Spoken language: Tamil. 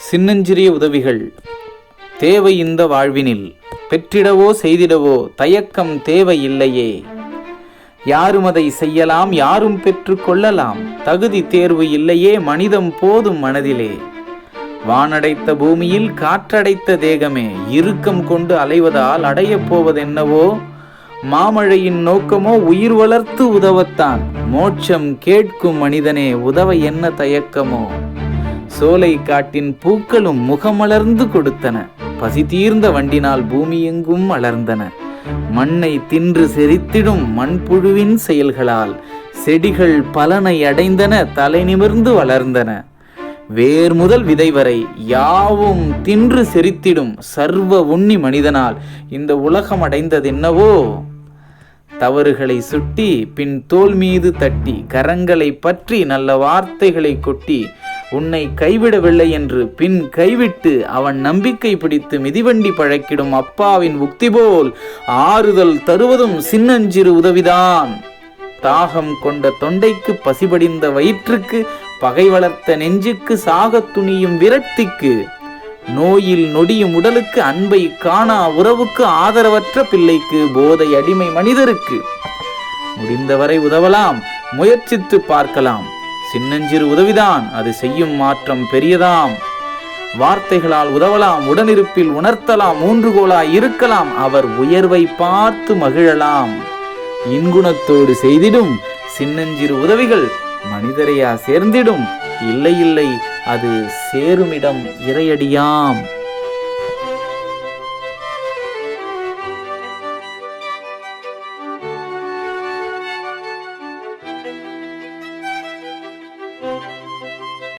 சின்னஞ்சிறிய உதவிகள். தேவை இந்த வாழ்வினில். பெற்றிடவோ செய்திடவோ தயக்கம் தேவையில்லையே யாரும் அதை செய்யலாம் யாரும் பெற்று கொள்ளலாம். தகுதி தேர்வு இல்லையே மனிதம் போதும் மனதிலே. வானடைத்த பூமியில் காற்றடைத்த தேகமே இறுக்கம் கொண்டு அலைவதால் அடையப் போவதென்னவோ? மாமழையின் நோக்கமோ உயிர் வளர்த்து உதவத்தான். மோட்சம் கேட்கும் மனிதனே உதவ என்ன தயக்கமோ? சோலை காட்டின் பூக்களும் முகமலர்ந்து கொடுத்தன. பசி தீர்ந்த வண்டினால் பூமியெங்கும் மலர்ந்தன. மண்ணை தின்று செரித்திடும் மண்புழுவின் செயல்களால் செடிகள் பலனை அடைந்தன தலை நிமிர்ந்து வளர்ந்தன. வேர் முதல் விதை வரை யாவும் தின்று செரித்திடும் சர்வ உண்ணி மனிதனால் இந்த உலகம் அடைந்ததென்னவோ? தவறுகளை சுட்டி பின் தோல் மீது தட்டி கரங்களை பற்றி நல்ல வார்த்தைகளை கொட்டி உன்னை கைவிடவில்லை என்று பின் கைவிட்டு அவன் நம்பிக்கை பிடித்து மிதிவண்டி பழக்கிடும் அப்பாவின் உக்தி போல் ஆறுதல் தருவதும் சின்னஞ்சிறு உதவிதான். தாகம் கொண்ட தொண்டைக்கு பசிபடிந்த வயிற்றுக்கு பகை வளர்த்த நெஞ்சுக்கு சாகத் துணியும் விரக்திக்கு நோயில் நொடியும் உடலுக்கு அன்பை காணா உறவுக்கு ஆதரவற்ற பிள்ளைக்கு போதை அடிமை மனிதருக்கு. முடிந்தவரை உதவலாம் முயற்சித்து பார்க்கலாம். சின்னஞ்சிறு உதவிதான் அது செய்யும் மாற்றம் பெரியதாம். வார்த்தைகளால் உதவலாம் உடனிருப்பில் உணர்த்தலாம் ஊன்றுகோலாய் இருக்கலாம் அவர் உயர்வை பார்த்து மகிழலாம். இன்குணத்தோடு செய்திடும் சின்னஞ்சிறு உதவிகள் மனிதரையா சேர்ந்திடும் இல்லை இல்லை அது சேருமிடம் இறையடியாம்.